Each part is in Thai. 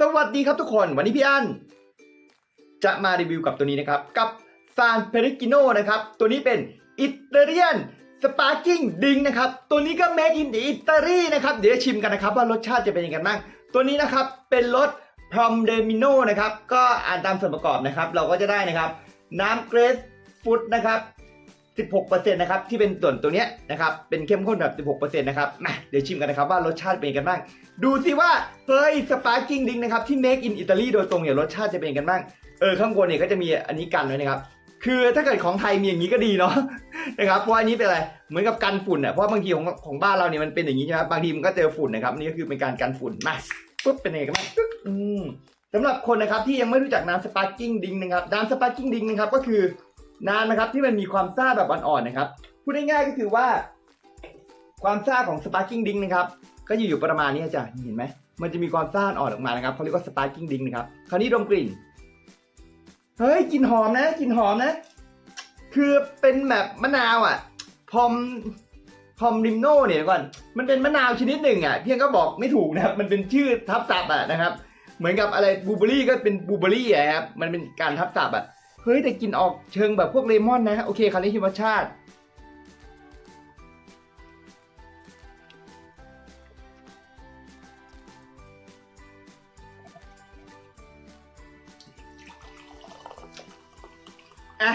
สวัสดีครับทุกคนวันนี้พี่อันจะมารีวิวกับตัวนี้นะครับ กับซานเปริกิโนนะครับ ตัวนี้เป็นอิตาเลียนสปาร์กิ้งดิงนะครับ ตัวนี้ก็เมดอินอิตาลีนะครับ เดี๋ยวจะชิมกันนะครับ ว่ารสชาติจะเป็นยังไงบ้าง ตัวนี้นะครับเป็นรสพรอมเดมิโนนะครับ ก็อ่านตามส่วนประกอบนะครับ เราก็จะได้นะครับ น้ำเกรสฟุตนะครับ 16%นะครับที่เป็นส่วนตัวเนี้ยนะครับเป็นเข้มข้นแบบ16%นะครับมาเดี๋ยวชิมกันนะครับว่ารสชาติเป็นยังไงกันบ้าง ดูสิว่าเฮ้ยสปาร์กิ้งดิงนะครับที่ make in Italy โดยตรงเนี่ยรสชาติจะเป็นยังไงกันบ้างเออข้างบนเนี่ยก็จะมีอันนี้กันไว้นะครับคือถ้าเกิดของไทยมีอย่างนี้ก็ดีเนาะนะครับเพราะอันนี้เป็นอะไรเหมือนกับกันฝุ่นอะเพราะบางทีของของบ้านเราเนี่ยมันเป็นอย่างนี้ใช่ไหมบางทีมันก็เจอฝุ่นนะครับนี่ก็คือเป็นการกันฝุ่นมาปุ๊บเป็นยังไงกันบ้างปึ๊บอืมสำหรับคนนะครับที่ยังไม่รู้จักน้ำสปาร์กิ้งดิงนะครับน้ำสปาร์กิ้งดิงนะครับก็คือ น้ำนะครับที่มันมีความซ่าแบบอ่อนๆนะครับพูดง่ายๆก็คือว่า ความซ่าของสปาร์กิ้งดิงนะครับก็อยู่อยู่ประมาณนี้จ้ะเห็นไหมมันจะมีความซ่าอ่อนออกมานะครับเขาเรียกว่าสปาร์กิ้งดิงนะครับคราวนี้ดมกลิ่นเฮ้ยกลิ่นหอมนะกลิ่นหอมนะ คือเป็นแบบมะนาวอะพอมพอมริมโน่เนี่ยเดี๋ยวก่อน มันเป็นมะนาวชนิดหนึ่งอะเพียงก็บอกไม่ถูกนะครับ มันเป็นชื่อทับศัพท์อะนะครับ เหมือนกับอะไรบลูเบอรี่ก็เป็นบลูเบอรี่อะครับ มันเป็นการทับศัพท์อะ เฮ้ยแต่กลินออกเชิงแบบพวกเลมอนนะโอเคคราวนี้ชิมรสชาติ อะ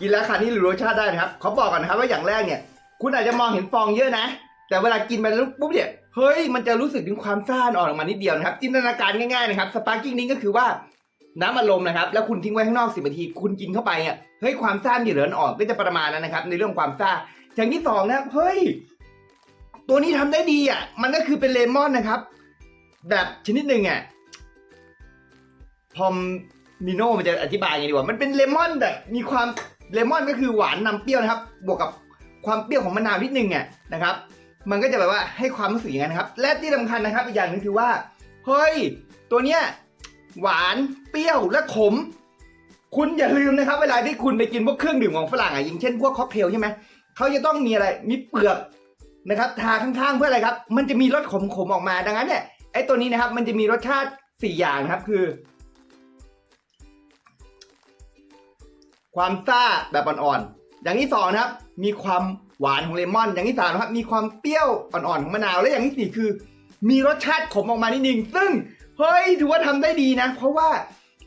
กินแล้วค่ะนี่รู้รสชาติได้นะครับขอบอกก่อนนะครับว่าอย่างแรกเนี่ย คุณอาจจะมองเห็นฟองเยอะนะ แต่เวลากินไปแล้วปุ๊บเนี่ยเฮ้ยมันจะรู้สึกถึงความซ่าอ่อนออกมานิดเดียวนะครับจินตนาการง่ายๆนะครับสปาร์กิ้งนี้ก็คือว่า น้ำอารมณ์นะครับ แล้วคุณทิ้งไว้ข้างนอกสิบนาที คุณกินเข้าไปอะเฮ้ยความซ่าที่เหลือออกก็จะประมาณนั้นนะครับ ในเรื่องความซ่า อย่างที่สองนะเฮ้ยตัวนี้ทำได้ดีอะ มันก็คือเป็นเลมอนนะครับ แบบชนิดหนึ่งอะพอมมิโน่มันจะอธิบายยังไงดีวะมันเป็นเลมอนแบบมีความเลมอนก็คือหวานนำเปรี้ยวนะครับ บวกกับความเปรี้ยวของมะนาวนิดนึงอะนะครับ มันก็จะแบบว่าให้ความรู้สึกอย่างนั้นนะครับ และที่สำคัญนะครับอีกอย่างนึงคือว่าเฮ้ยตัวเนี้ย หวาน เปรี้ยวและขม คุณอย่าลืมนะครับ เวลาที่คุณไปกินพวกเครื่องดื่มของฝรั่งอะอย่างเช่นพวกค็อกเทลใช่ไหมเขาจะต้องมีอะไรมีเปลือกนะครับ ทาข้างๆเพื่ออะไรครับ มันจะมีรสขมๆออกมาดังนั้นเนี่ยไอ้ตัวนี้นะครับ มันจะมีรสชาติสี่อย่างนะครับคือ ความซ่าแบบอ่อนๆอย่างที่สองนะครับ มีความหวานของเลมอน อย่างที่สามนะครับ มีความเปรี้ยวอ่อนๆของมะนาวและอย่างที่สี่คือ มีรสชาติขมออกมานิดนึงซึ่ง เฮ้ยถือว่าทำได้ดีนะ เพราะว่า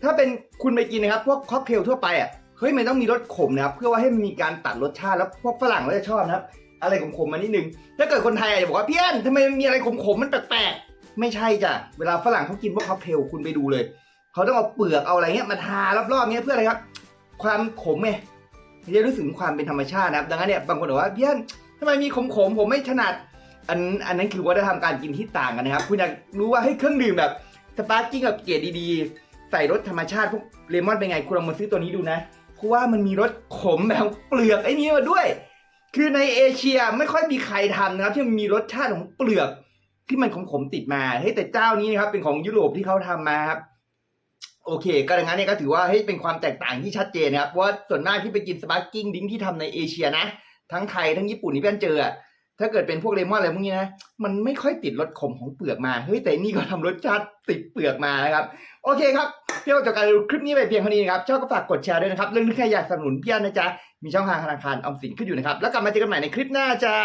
ถ้าเป็นคุณไปกินนะครับ พวกค็อกเทลทั่วไปอะเฮ้ยมันต้องมีรสขมนะครับ เพื่อว่าให้มีการตัดรสชาติแล้วพวกฝรั่งก็จะชอบนะครับ อะไรขมๆมานิดนึง ถ้าเกิดคนไทยอาจจะบอกว่าเพี่อันทำไมมีอะไรขมๆมันแปลกๆไม่ใช่จ้ะเวลาฝรั่งเขากินพวกค็อกเทลคุณไปดูเลยเขาต้องเอาเปลือกเอาอะไรเงี้ยมาทารอบๆเงี้ยเพื่ออะไรครับ ความขมไงจะรู้สึกถึงความเป็นธรรมชาตินะครับ ดังนั้นเนี่ยบางคนบอกว่าเพี่อันทำไมมีขมๆผมไม่ถนัดอันอันนั้นคือวัฒนธรรมการกินที่ต่างกันนะครับ คุณอยากรู้ว่าให้เครื่องดื่มแบบ สปาร์กิ้งกับเกรดดีๆ ใส่รสธรรมชาติพวกเลมอนเป็นไงคุณลองมาซื้อตัวนี้ดูนะ เพราะว่ามันมีรสขมแบบเปลือกไอ้นี้มาด้วย คือในเอเชียไม่ค่อยมีใครทำนะครับ ที่มันมีรสชาติของเปลือกที่มันขมๆติดมาเฮ้ยแต่เจ้านี้นะครับเป็นของยุโรปที่เขาทำมาครับโอเค ก็ดังนั้นเนี่ยก็ถือว่าเฮ้ยเป็นความแตกต่างที่ชัดเจนนะครับว่าส่วนมากที่ไปกินสปาร์กิ้งดิ้งที่ทำในเอเชียนะ ทั้งไทยทั้งญี่ปุ่นที่เพื่อนเจอ ถ้าเกิดเป็นพวกเลมอนอะไรพวกนี้นะมันไม่ค่อยติดรสขมของเปลือกมาเฮ้ยแต่นี่ก็ทำรสชาติติดเปลือกมานะครับโอเคครับเพี่อนจบกการคลิปนี้ไปเพียงเท่านี้นะครับชอบก็ฝากกดแชร์ด้วยนะครับเรื่องที่ใครอยากสนับสนุนพี่อันนะจ๊ะมีช่องทางธนาคารออมสินขึ้นอยู่นะครับแล้วกลับมาเจอกันใหม่ในคลิปหน้าจ้า